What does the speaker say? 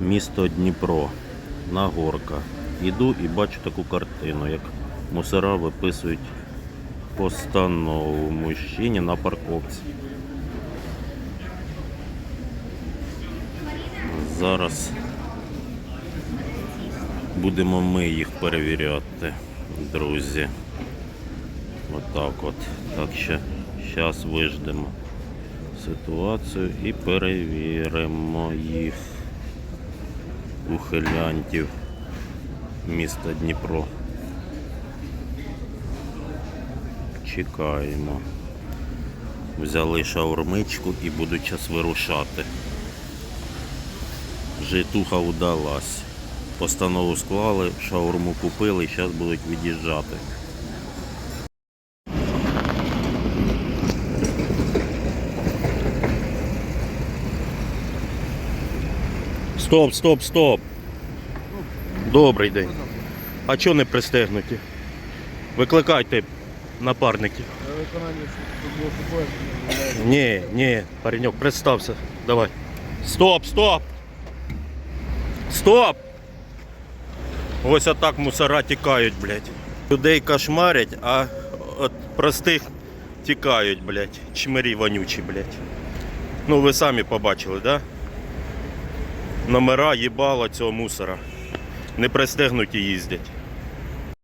Місто Дніпро. Нагорка. Іду і бачу таку картину, як мусора виписують постанову мужчині на парковці. Зараз будемо ми їх перевіряти, друзі. Отак от. Так що зараз виждемо ситуацію і перевіримо їх ухилянтів міста Дніпро. Чекаємо. Взяли шаурмичку і будуть час вирушати. Житуха удалась. Постанову склали, шаурму купили зараз будуть від'їжджати. Стоп, стоп, стоп. Добрий день. А чого не пристегнуті? Викликайте напарників. На виконання футбол Ні, ні, паренек, представся. Давай. Стоп, стоп! Стоп! Ось отак мусора тікають, блядь. Людей кошмарять, а от простих тікають, блядь. Чмирі вонючі, блядь. Ну ви самі побачили, да? Номера їбала цього мусора. Не пристегнуті їздять.